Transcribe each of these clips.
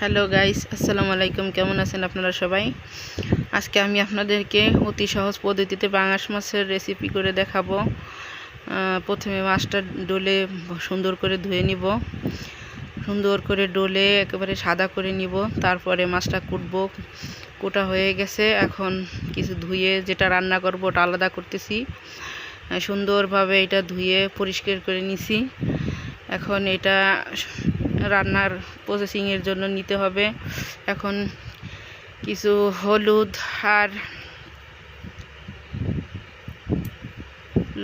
Hello guys, আসসালামু আলাইকুম। কেমন আছেন আপনারা সবাই? আজকে আমি আপনাদেরকে অতি সহজ পদ্ধতিতে পাঙাশ মাছের রেসিপি করে দেখাবো। প্রথমে মাছটা ডোলে সুন্দর করে ধুয়ে নিব। সুন্দর করে ডোলে একেবারে সাদা করে নিব। তারপরে মাছটা কুটব। কুটা হয়ে গেছে। এখন কিছু ধুয়ে যেটা রান্না করব ওটা আলাদা করতেছি। সুন্দরভাবে এটা ধুয়ে পরিষ্কার করে নিছি। এখন এটা রান্নার প্রসেসিংয়ের জন্য নিতে হবে। এখন কিছু হলুদ আর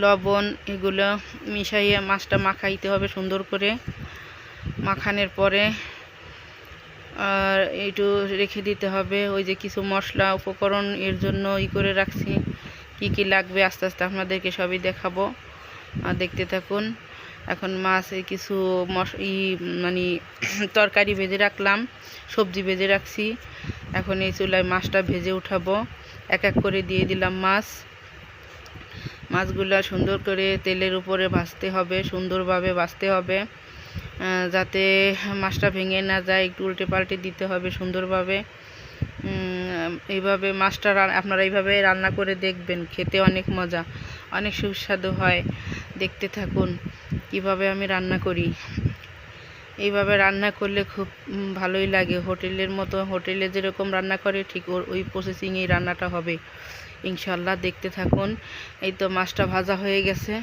লবণ এগুলো মিশাইয়ে মাছটা মাখাইতে হবে সুন্দর করে। মাখানোর পরে আর একটু রেখে দিতে হবে। ওই যে কিছু মশলা উপকরণ এর জন্য ই করে রাখছি। কি কি লাগবে আস্তে আস্তে আপনাদেরকে সবই দেখাবো। আর দেখতে থাকুন। এখন মাছে কিছু মশ, ই মানে তরকারি ভেজে রাখলাম, সবজি ভেজে রাখছি। এখন এই চুলায় মাছটা ভেজে উঠাবো। এক এক করে দিয়ে দিলাম মাছ। মাছগুলা সুন্দর করে তেলের উপরে ভাজতে হবে, সুন্দরভাবে ভাজতে হবে যাতে মাছটা ভেঙে না যায়, একটু উল্টে পাল্টে দিতে হবে সুন্দরভাবে। এইভাবে মাছটা আপনারা এইভাবে রান্না করে দেখবেন, খেতে অনেক মজা, অনেক সুস্বাদু হয়। দেখতে থাকুন। কীভাবে আমি রান্না করি। এইভাবে রান্না করলে খুব ভালোই লাগে। হোটেলের মতো, হোটেলে যেরকম রান্না করে, ঠিক ওর- ওই প্রসেসিংয়েই রান্নাটা হবে। ইনশাল্লাহ দেখতে থাকুন। এই তো মাছটা ভাজা হয়ে গেছে।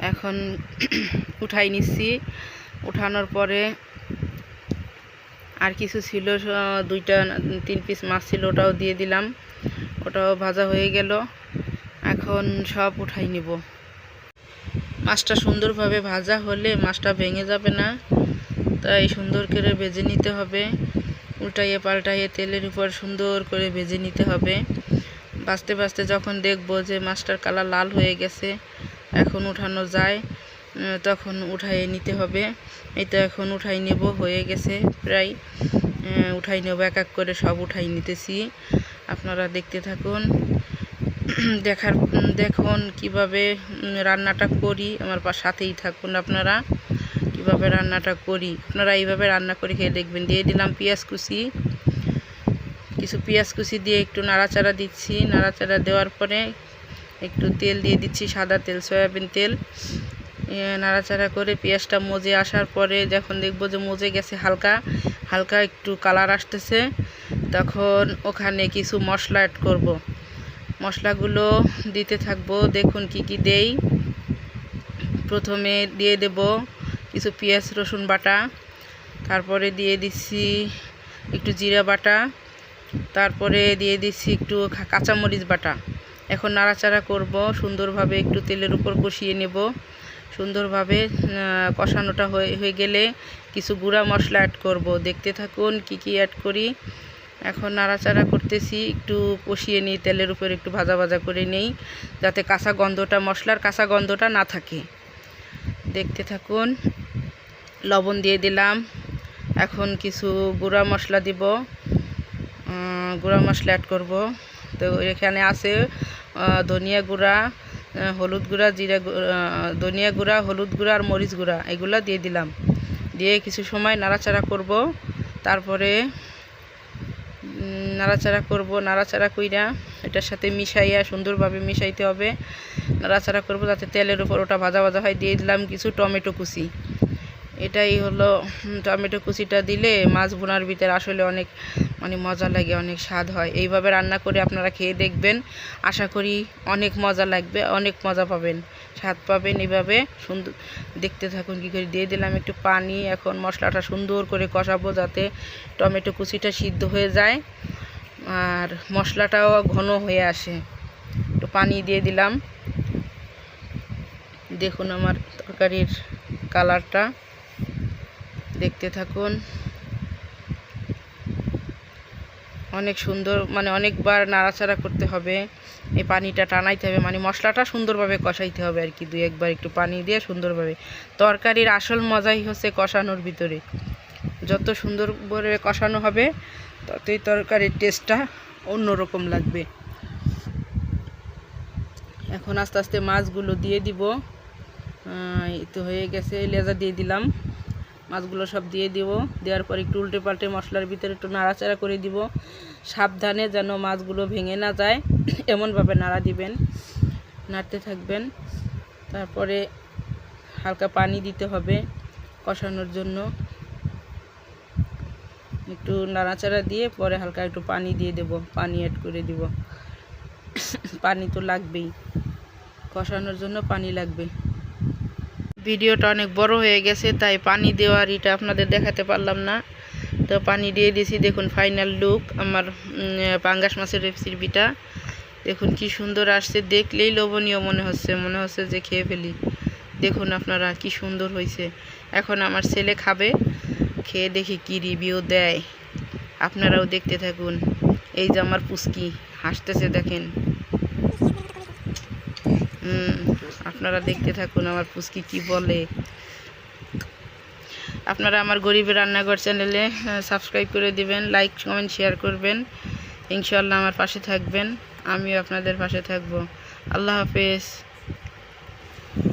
এখন উঠাই নিচ্ছি। উঠানোর পরে আর কিছু ছিল দুইটা, তিন পিস মাছ ছিল, ওটাও দিয়ে দিলাম। ওটাও ভাজা হয়ে গেল। এখন সব উঠাই নিব। মাছটা সুন্দরভাবে ভাজা হলে মাছটা ভেঙে যাবে না। তাই সুন্দর করে ভেজে নিতে হবে। উল্টাইয়ে পাল্টাইয়ে তেলের উপর সুন্দর করে ভেজে নিতে হবে। বাঁচতে বাঁচতে যখন দেখব যে মাছটার কালার লাল হয়ে গেছে, এখন উঠানো যায় তখন উঠাইয়ে নিতে হবে। এই তো এখন উঠাই নেব, হয়ে গেছে প্রায়। উঠাই নেব, এক এক করে সব উঠাই নিতেছি। আপনারা দেখতে থাকুন। দেখার দেখুন কীভাবে রান্নাটা করি। আমার সাথেই থাকুন আপনারা। কীভাবে রান্নাটা করি। আপনারা এইভাবে রান্না করে খেয়ে দেখবেন। দিয়ে দিলাম পেঁয়াজ কুচি। কিছু পেঁয়াজ কুচি দিয়ে একটু নাড়াচাড়া দিচ্ছি। নাড়াচাড়া দেওয়ার পরে একটু তেল দিয়ে দিচ্ছি, সাদা তেল, সয়াবিন তেল। নাড়াচাড়া করে পেঁয়াজটা মজে আসার পরে যখন দেখব যে মজে গেছে হালকা হালকা একটু কালার আসতেছে, তখন ওখানে কিছু মশলা অ্যাড করব। মশলাগুলো দিতে থাকব। দেখুন কি কি দেই। প্রথমে দিয়ে দেব কিছু পেঁয়াজ, রসুন বাটা। তারপরে দিয়ে দিচ্ছি একটু জিরা বাটা। তারপরে দিয়ে দিচ্ছি একটু কাঁচামরিচ বাটা। এখন নাড়াচাড়া করব, সুন্দরভাবে একটু তেলের উপর কষিয়ে নেব। সুন্দরভাবে কষানোটা হয়ে হয়ে গেলে কিছু গুঁড়া মশলা অ্যাড করব। দেখতে থাকুন কি কি অ্যাড করি। এখন নাড়াচাড়া করতেছি, একটু কষিয়ে নিই, তেলের উপর একটু ভাজা ভাজা করে নেই, যাতে কাঁচা গন্ধটা, মশলার কাঁচা গন্ধটা না থাকে। দেখতে থাকুন, লবণ দিয়ে দিলাম। এখন কিছু গুঁড়া মশলা দিব। গুঁড়া মশলা অ্যাড করব। তো এখানে আছে ধনিয়া গুঁড়া হলুদ গুঁড়া, জিরা ধনিয়া গুঁড়া, হলুদ গুঁড়া আর মরিচ গুঁড়া, এগুলো দিয়ে দিলাম। দিয়ে কিছু সময় নাড়াচাড়া করব। তারপরে নাড়াচাড়া করব, নাড়াচাড়া কইরা এটার সাথে মিশাইয়া সুন্দরভাবে মিশাইতে হবে। নাড়াচাড়া করব যাতে তেলের উপর ওটা ভাজা ভাজা হয়। দিয়ে দিলাম কিছু টমেটো কুচি। এটাই হলো টমেটো কুচিটা দিলে মাছ ভুনার ভিতরে আসলে অনেক মানে মজা লাগে, অনেক স্বাদ হয়। এইভাবে রান্না করে আপনারা খেয়ে দেখবেন। আশা করি অনেক মজা লাগবে, অনেক মজা পাবেন। স্বাদ পাবেন এইভাবে। সুন্দর, দেখতে থাকুন কী করে। দিয়ে দিলাম একটু পানি, এখন মশলাটা সুন্দর করে কষাবো যাতে টমেটো কুচিটা সিদ্ধ হয়ে যায়। আর মশলাটাও ঘন হয়ে আসে। একটু পানি দিয়ে দিলাম। দেখুন আমার তরকারির কালারটা। দেখতে থাকুন। অনেক সুন্দর মানে অনেকবার নাড়াচাড়া করতে হবে। এই পানিটা টানাইতে হবে মানে মশলাটা সুন্দরভাবে কষাইতে হবে আর কি দুই একবার একটু পানি দিয়ে সুন্দরভাবে। তরকারির আসল মজাই হচ্ছে কষানোর ভিতরে। যত সুন্দর করে কষানো হবে, ততই তরকারির টেস্টটা অন্যরকম লাগবে। এখন আস্তে আস্তে মাছগুলো দিয়ে দিব। এই তো হয়ে গেছে লেজা দিয়ে দিলাম। মাছগুলো সব দিয়ে দিব। দেওয়ার পর একটু উল্টে পাল্টে মশলার ভিতরে একটু নাড়াচাড়া করে দিব। সাবধানে যেন মাছগুলো ভেঙে না যায়। এমনভাবে নাড়া দিবেন। নাড়তে থাকবেন। তারপরে হালকা পানি দিতে হবে কষানোর জন্য। একটু নাড়াচাড়া দিয়ে পরে হালকা একটু পানি দিয়ে দেব। পানি অ্যাড করে দিব। পানি তো লাগবেই। কষানোর জন্য পানি লাগবে। ভিডিওটা অনেক বড় হয়ে গেছে, তাই পানি দেওয়ার এটা আপনাদের দেখাতে পারলাম না। তো পানি দিয়ে দিয়েছি দেখুন ফাইনাল লুক আমার পাঙ্গাস মাছের রেসিপিটা দেখুন কি সুন্দর আসছে, দেখলেই লোভনীয় মনে হচ্ছে মনে হচ্ছে যে খেয়ে ফেলি। দেখুন আপনারা কি সুন্দর হয়েছে। এখন আমার ছেলে খাবে, খেয়ে দেখি কি রিভিউ দেয়। আপনারাও দেখতে থাকুন। এই যে আমার পুচকি, হাসতেছে দেখেন। হুম আপনারা দেখতে থাকুন আমার পুচকি কি বলে। আপনারা আমার গরিবের রান্নাঘর চ্যানেলে সাবস্ক্রাইব করে দিবেন লাইক কমেন্ট শেয়ার করবেন। ইনশাল্লাহ আমার পাশে থাকবেন, আমিও আপনাদের পাশে থাকব। আল্লাহ হাফেজ।